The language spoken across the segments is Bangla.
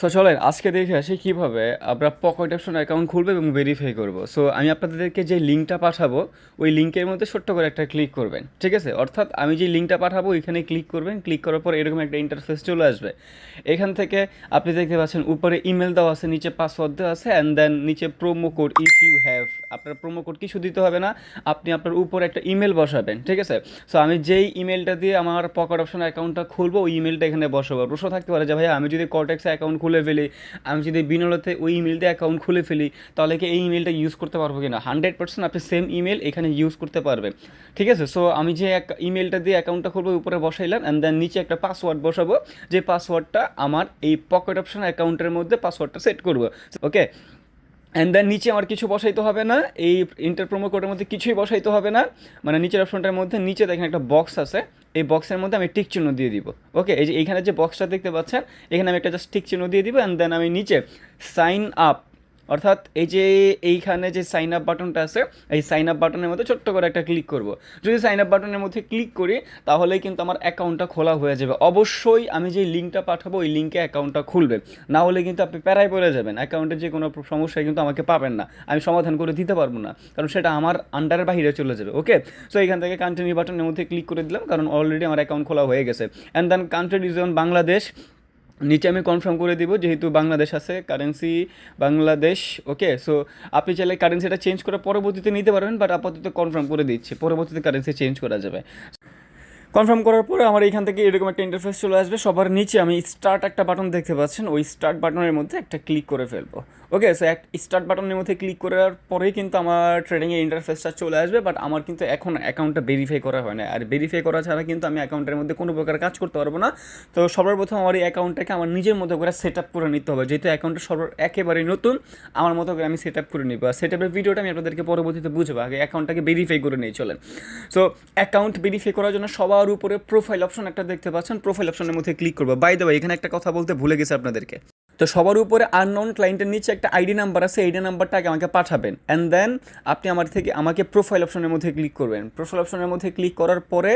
সো চলেন, আজকে দেখে আসি কীভাবে আমরা পকেট অপশন অ্যাকাউন্ট খুলবো এবং ভেরিফাই করব। সো আমি আপনাদেরকে যে লিঙ্কটা পাঠাবো, ওই লিঙ্কের মধ্যে ছোট্ট করে একটা ক্লিক করবেন, ঠিক আছে? অর্থাৎ আমি যে লিঙ্কটা পাঠাবো, ওইখানে ক্লিক করবেন ক্লিক করার পর এরকম একটা ইন্টারফেস চলে আসবে। এখান থেকে আপনি দেখতে পাচ্ছেন, উপরে ইমেল দেওয়া আছে, নিচে পাসওয়ার্ড দেওয়া আছে অ্যান্ড দেন নিচে promo code if you have আপনার প্রোমো কোড কিছু দিতে হবে না, আপনি আপনার উপরে একটা ইমেল বসাবেন, ঠিক আছে? সো আমি যেই ইমেলটা দিয়ে আমার পকেট অপশন অ্যাকাউন্টটা খুলবো, ওই ইমেলটা এখানে বসাবো। প্রশ্ন থাকতে পারে যে ভাই আমি যদি কটেক্সে অ্যাকাউন্ট খুলে ফেলি, আমি যদি বিনলতে ওই ইমেল দিয়ে অ্যাকাউন্ট খুলে ফেলি, তাহলে কি এই ইমেলটা ইউজ করতে পারব কি না হান্ড্রেড পার্সেন্ট আপনি সেম ইমেল এখানে ইউজ করতে পারবেন। ঠিক আছে? সো আমি যে এক ইমেলটা দিয়ে অ্যাকাউন্টটা খুলবো উপরে বসাইলাম অ্যান্ড দেন নিচে একটা পাসওয়ার্ড বসাবো, যে পাসওয়ার্ডটা আমার এই পকেট অপশন অ্যাকাউন্টের মধ্যে পাসওয়ার্ডটা সেট করব। ওকে অ্যান্ড দেন নিচে আমার কিছু বসাইতে হবে না, এই ইন্টার প্রোমো কোডের মধ্যে কিছুই বসাইতে হবে না। মানে নিচের অপশনটার মধ্যে, নিচে দেখেন একটা বক্স আছে এই বক্সের মধ্যে আমি টিক চিহ্ন দিয়ে দিব। ওকে এই যে এইখানে যে বক্সটা দেখতে পাচ্ছেন, এখানে আমি একটা জাস্ট টিক চিহ্ন দিয়ে দিব অ্যান্ড দেন আমি নিচে সাইন আপ অর্থাৎ এই যে এইখানে যে সাইন আপ বাটনটা আছে, এই সাইন আপ বাটনের মধ্যে ছোট্ট করে একটা ক্লিক করব। যদি সাইন আপ বাটনের মধ্যে ক্লিক করি তাহলে কিন্তু আমার অ্যাকাউন্টটা খোলা হয়ে যাবে। অবশ্যই আমি যে লিঙ্কটা পাঠাবো, ওই লিঙ্কে অ্যাকাউন্টটা খুলবে। না হলে কিন্তু আপনি প্যারায় পড়ে যাবেন। অ্যাকাউন্টের যে কোনো সমস্যায় কিন্তু আমাকে পাবেন না। আমি সমাধান করে দিতে পারব না। কারণ সেটা আমার আন্ডারের বাইরে চলে যাবে ওকে সো এখান থেকে কন্টিনিউ বাটনের মধ্যে ক্লিক করে দিলাম, কারণ অলরেডি আমার অ্যাকাউন্ট খোলা হয়ে গেছে। And then country region Bangladesh নিচে আমি কনফার্ম করে দিব, যেহেতু বাংলাদেশ আছে কারেন্সি বাংলাদেশ ওকে সো আপনি চাইলে কারেন্সিটা চেঞ্জ করে পরবর্তীতে নিতে পারবেন বাট আপাতত কনফার্ম করে দিচ্ছি, পরবর্তীতে কারেন্সি চেঞ্জ করা যাবে। কনফার্ম করার পরে আমার এখান থেকে এরকম একটা ইন্টারফেস চলে আসবে। সবার নিচে আমি স্টার্ট একটা বাটন দেখতে পাচ্ছেন। ওই স্টার্ট বাটনের মধ্যে একটা ক্লিক করে ফেলব। ওকে সো এক স্টার্ট বাটনের মধ্যে ক্লিক করার পরেই কিন্তু আমার ট্রেডিংয়ের ইন্টারফেসটা চলে আসবে বাট আমার কিন্তু এখন অ্যাকাউন্টটা ভেরিফাই করা হয় না। আর ভেরিফাই করা ছাড়া কিন্তু আমি অ্যাকাউন্টের মধ্যে কোনো প্রকার কাজ করতে পারব না। তো সবার প্রথম আমার এই অ্যাকাউন্টটাকে আমার নিজের মতো করে সেট আপ করে নিতে হবে। যেহেতু অ্যাকাউন্টটা সর্ব একেবারেই নতুন, আমার মতো করে আমি সেট আপ করে নিব। আর সেট আপের ভিডিওটা আমি আপনাদেরকে পরবর্তীতে বুঝব। আগে অ্যাকাউন্টটাকে ভেরিফাই করে নিয়ে চলেন। সো অ্যাকাউন্ট ভেরিফাই করার জন্য সবার উপরে প্রোফাইল অপশন একটা দেখতে পাচ্ছেন। প্রোফাইল অপশনের মধ্যে ক্লিক করব। বাই দেবো এখানে একটা কথা বলতে ভুলে গেছে আপনাদেরকে। তো সবার উপরে আননোন ক্লায়েন্টের নিচে একটা আইডি নাম্বার আছে আইডি নাম্বারটা আগে আমাকে পাঠাবেন। অ্যান্ড দেন আপনি আমার থেকে আমাকে প্রোফাইল অপশনের মধ্যে ক্লিক করবেন। প্রোফাইল অপশনের মধ্যে ক্লিক করার পরে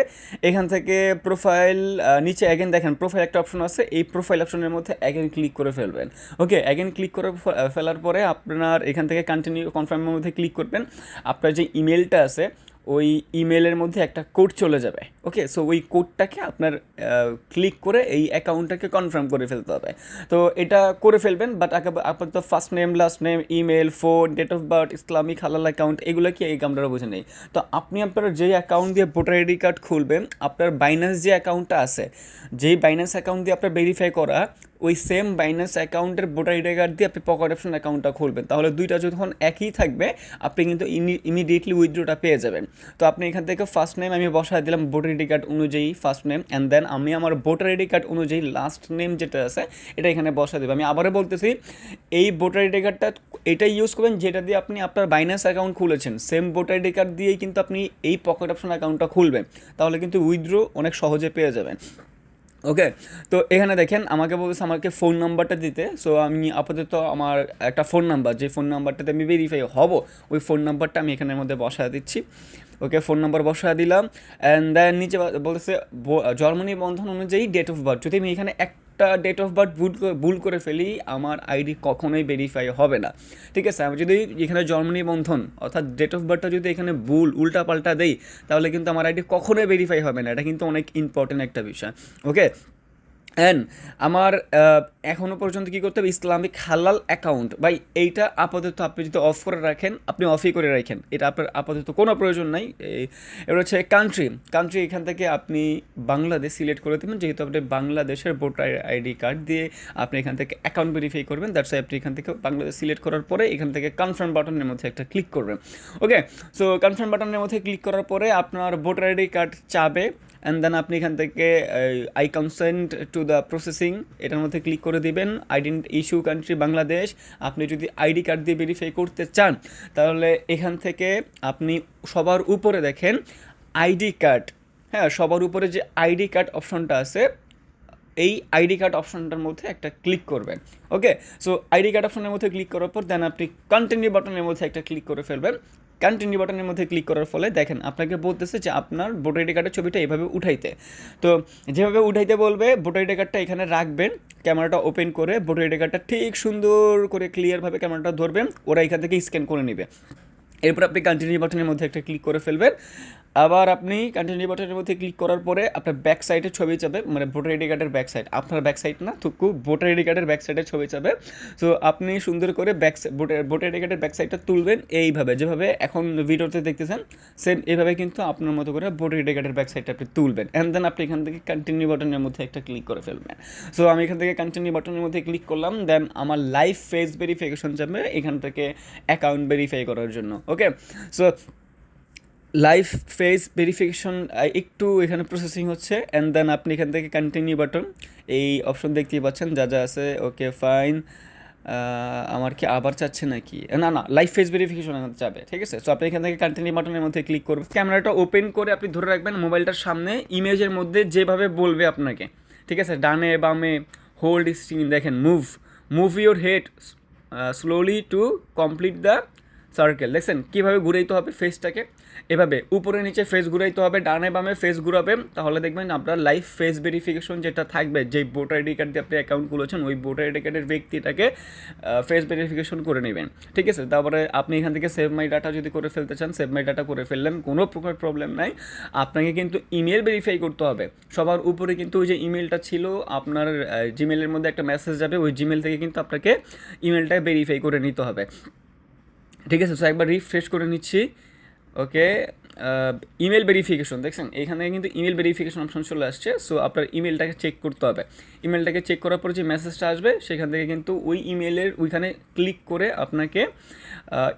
এখান থেকে প্রোফাইল নিচে অ্যাগেন দেখেন প্রোফাইল একটা অপশন আছে, এই প্রোফাইল অপশনের মধ্যে অ্যাগেন ক্লিক করে ফেলবেন। ওকে অ্যাগেন ক্লিক করে ফেলার পরে আপনার এখান থেকে কন্টিনিউ কনফার্মের মধ্যে ক্লিক করবেন। আপনার যে ইমেলটা আছে ওই ইমেলের মধ্যে একটা কোড চলে যাবে। ওকে সো ওই কোডটাকে আপনার ক্লিক করে এই অ্যাকাউন্টটাকে কনফার্ম করে ফেলতে হবে। তো এটা করে ফেলবেন বাট আপাতত first name last name email phone date of birth Islamic হালাল অ্যাকাউন্ট এগুলো কি এই আমরা বুঝে নেই। তো আপনি আপনার যে অ্যাকাউন্ট দিয়ে ভোটার আইডি কার্ড খুলবেন, আপনার বাইন্যান্স যে অ্যাকাউন্টটা আছে, যেই বাইন্যান্স অ্যাকাউন্ট দিয়ে আপনার ভেরিফাই করা ওই সেম বাইন্যান্স অ্যাকাউন্টের ভোটার আইডি কার্ড দিয়ে আপনি পকেট অপশন অ্যাকাউন্টটা খুলবেন। তাহলে দুইটা যখন একই থাকবে, আপনি কিন্তু ইমিডিয়েটলি উইথড্রোটা পেয়ে যাবেন। তো আপনি এখান থেকে ফার্স্ট নেম আমি বসায় দিলাম ভোটার আইডি কার্ড অনুযায়ী ফার্স্ট নেম অ্যান্ড দেন আমি আমার ভোটার আইডি কার্ড অনুযায়ী লাস্ট নেম যেটা আছে, এটা এখানে বসা দেবো। আমি আবারও বলতেছি, এই ভোটার আইডি কার্ডটা এটাই ইউজ করবেন যেটা দিয়ে আপনি আপনার বাইন্যান্স অ্যাকাউন্ট খুলেছেন। সেম ভোটার আইডি কার্ড দিয়েই কিন্তু আপনি এই পকেট অপশন অ্যাকাউন্টটা খুলবেন। তাহলে কিন্তু উইথড্রো অনেক সহজে পেয়ে যাবেন। ওকে তো এখানে দেখেন আমাকে বলছে আমাকে ফোন নাম্বারটা দিতে। সো আমি আপাতত আমার একটা ফোন নাম্বার যে ফোন নাম্বারটাতে আমি ভেরিফাই হব, ওই ফোন নাম্বারটা আমি এখানের মধ্যে বসায় দিচ্ছি। ওকে ফোন নাম্বার বসায় দিলাম। অ্যান্ড দেন নিচে বলতেছে জন্ম নিবন্ধন অনুযায়ী ডেট অফ বার্থ যদি আমি এখানে একটা ডেট অফ বার্থ ভুল ভুল করে ফেলি, আমার আইডি কখনোই ভেরিফাই হবে না। ঠিক আছে, আমি যদি এখানে জন্ম নিবন্ধন, অর্থাৎ ডেট অফ বার্থটা যদি এখানে ভুল উল্টা পাল্টা দেই, তাহলে কিন্তু আমার আইডি কখনোই ভেরিফাই হবে না। এটা কিন্তু অনেক ইম্পর্টেন্ট একটা বিষয়। ওকে অ্যান্ড আমার এখনও পর্যন্ত কী করতে হবে? ইসলামিক হালাল অ্যাকাউন্ট ভাই, এইটা আপাতত আপনি যদি অফ করে রাখেন, আপনি অফই করে রাখেন। এটা আপনার আপাতত কোনো প্রয়োজন নাই। এবার হচ্ছে কান্ট্রি কান্ট্রি এখান থেকে আপনি বাংলাদেশ সিলেক্ট করে দেবেন। যেহেতু আপনি বাংলাদেশের ভোটার আইডি কার্ড দিয়ে আপনি এখান থেকে অ্যাকাউন্ট ভেরিফাই করবেন। দ্যাটস আপনি এখান থেকে বাংলাদেশ সিলেক্ট করার পরে এখান থেকে কনফার্ম বাটনের মধ্যে একটা ক্লিক করবেন। ওকে সো কনফার্ম বাটনের মধ্যে ক্লিক করার পরে আপনার ভোটার আইডি কার্ড চাবে। অ্যান্ড দেন আপনি এখান থেকে I consent to the processing এটার মধ্যে ক্লিক করে দিবেন আইডেন্ট ইস্যু কান্ট্রি বাংলাদেশ। আপনি যদি আইডি কার্ড দিয়ে ভেরিফাই করতে চান, তাহলে এখান থেকে আপনি সবার উপরে দেখেন আইডি কার্ড হ্যাঁ সবার উপরে যে আইডি কার্ড অপশনটা আছে, এই আইডি কার্ড অপশনটার মধ্যে একটা ক্লিক করবেন। ওকে সো আইডি কার্ড অপশনের মধ্যে ক্লিক করার পর দেন আপনি কন্টিনিউ বাটনের মধ্যে একটা ক্লিক করে ফেলবেন। কন্টিনিউ বাটনের মধ্যে ক্লিক করার ফলে দেখেন আপনাকে বলতেছে যে আপনার ভোটার আইডি কার্ডের ছবিটা এভাবে উঠাইতে। তো যেভাবে উঠাইতে বলবে ভোটার আইডি কার্ডটা এখানে রাখবেন ক্যামেরাটা ওপেন করে ভোটার আইডি কার্ডটা ঠিক সুন্দর করে ক্লিয়ারভাবে ক্যামেরাটা ধরবেন, ওরা এখান থেকে স্ক্যান করে নেবে। এরপর আপনি কন্টিনিউ বাটনের মধ্যে একটা ক্লিক করে ফেলবেন। আবার আপনি কন্টিনিউ বাটনের মধ্যে ক্লিক করার পরে আপনার ব্যাক সাইডে ছবি যাবে মানে ভোটার আইডি কার্ডের ব্যাক সাইড আপনার ব্যাক সাইড না, থুকু ভোটার আইডি কার্ডের ব্যাক সাইডে ছবি যাবে সো আপনি সুন্দর করে ব্যাক ভোটার ভোটার আইডি কার্ডের ব্যাক সাইডটা তুলবেন এইভাবে, যেভাবে এখন ভিডিওতে দেখতেছেন সেম এইভাবে কিন্তু আপনার মতো করে ভোটার আইডি কার্ডের ব্যাক সাইডটা আপনি তুলবেন। অ্যান্ড দেন আপনি এখান থেকে কন্টিনিউ বাটনের মধ্যে একটা ক্লিক করে ফেলবেন। সো আমি এখান থেকে কন্টিনিউ বাটনের মধ্যে ক্লিক করলাম দেন আমার লাইভ ফেস ভেরিফিকেশন যাবে এখান থেকে অ্যাকাউন্ট ভেরিফাই করার জন্য। Okay so live face verification একটু এখানে প্রসেসিং হচ্ছে অ্যান্ড দেন আপনি এখান থেকে কন্টিনিউ বাটন এই অপশন দেখতেই পাচ্ছেন, যা যা আছে ওকে ফাইন আমার কি আবার চাচ্ছে নাকি? না না লাইভ ফেস ভেরিফিকেশন যাবে, ঠিক আছে? সো আপনি এখান থেকে কন্টিনিউ বাটনের মধ্যে ক্লিক করবেন ক্যামেরাটা ওপেন করে আপনি ধরে রাখবেন মোবাইলটার সামনে ইমেজের মধ্যে যেভাবে বলবে আপনাকে, ঠিক আছে? ডানে, বামে হোল্ড স্ক্রিন দেখেন move move your head slowly to complete the circle দেখছেন? কীভাবে ঘুরাইতে হবে ফেসটাকে এভাবে উপরে নিচে ফেস ঘুরাইতে হবে, ডানে বামে ফেস ঘুরাবে। তাহলে দেখবেন আপনার লাইভ ফেস ভেরিফিকেশন যেটা থাকবে, যেই ভোটার আইডি কার্ড দিয়ে আপনি অ্যাকাউন্ট খুলেছেন, ওই ভোটার আইডি কার্ডের ব্যক্তিটাকে ফেস ভেরিফিকেশন করে নেবেন। ঠিক আছে? তারপরে আপনি এখান থেকে সেভ মাই ডাটা যদি করে ফেলতে চান সেভ মাই ডাটা করে ফেললেন, কোনো প্রকার প্রবলেম নাই। আপনাকে কিন্তু ইমেল ভেরিফাই করতে হবে। সবার উপরে কিন্তু ওই যে ইমেলটা ছিল, আপনার জিমেলের মধ্যে একটা মেসেজ যাবে, ওই জিমেল থেকে কিন্তু আপনাকে ইমেলটা ভেরিফাই করে নিতে হবে। ঠিক আছে সো একবার রিফ্রেশ করে নিচ্ছি। ওকে ইমেল ভেরিফিকেশন দেখছেন? এখানে কিন্তু ইমেল ভেরিফিকেশন অপশন চলে আসছে সো আপনার ইমেলটাকে চেক করতে হবে। ইমেলটাকে চেক করার পর যে মেসেজটা আসবে, সেখান থেকে কিন্তু ওই ইমেলের ওইখানে ক্লিক করে আপনাকে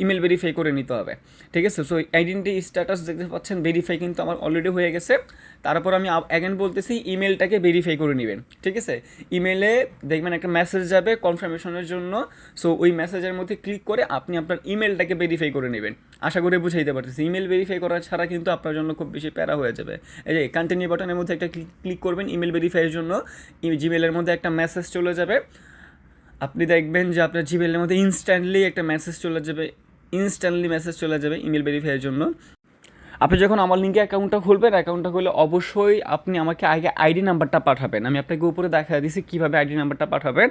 ইমেল ভেরিফাই করে নিতে হবে। ঠিক আছে? সো আইডেন্টি স্ট্যাটাস দেখতে পাচ্ছেন ভেরিফাই কিন্তু আমার অলরেডি হয়ে গেছে। তারপর আমি অ্যাগেন বলতেছি ইমেলটাকে ভেরিফাই করে নেবেন। ঠিক আছে? ইমেলে দেখবেন একটা মেসেজ যাবে কনফার্মেশনের জন্য সো ওই মেসেজের মধ্যে ক্লিক করে আপনি আপনার ইমেলটাকে ভেরিফাই করে নেবেন। আশা করে বুঝাইতে পারতেছি। ইমেল ভেরিফাই করা ছাড়া কিন্তু আপনার জন্য খুব বেশি প্যারা হয়ে যাবে। এই যে কন্টিনিউ বাটনের মধ্যে একটা ক্লিক করবেন ইমেল ভেরিফাইয়ের জন্য। জিমেলের মধ্যে একটা মেসেজ চলে যাবে। আপনি দেখবেন যে আপনার জিমেলের মধ্যে ইনস্ট্যান্টলি একটা মেসেজ চলে যাবে ইনস্ট্যান্টলি মেসেজ চলে যাবে ইমেল ভেরিফাইয়ের জন্য। আপনি যখন আমার লিঙ্কে অ্যাকাউন্টটা খুলবেন অ্যাকাউন্টটা খুলে অবশ্যই আপনি আমাকে আগে আইডি নাম্বারটা পাঠাবেন। আমি আপনাকে উপরে দেখা দিয়েছি কীভাবে আইডি নাম্বারটা পাঠাবেন।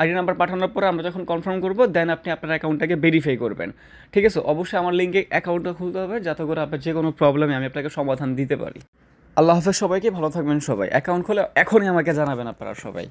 আইডি নাম্বার পাঠানোর পরে আমরা যখন কনফার্ম করব দেন আপনি আপনার অ্যাকাউন্টটাকে ভেরিফাই করবেন। ঠিক আছে? অবশ্যই আমার লিঙ্কে অ্যাকাউন্টটা খুলতে হবে, যাতে করে আপনার যে কোনো প্রবলেমে আমি আপনাকে সমাধান দিতে পারি। আল্লাহ হাফেজ সবাইকে, ভালো থাকবেন সবাই। অ্যাকাউন্ট খুলে এখনই আমাকে জানাবেন আপনারা সবাই।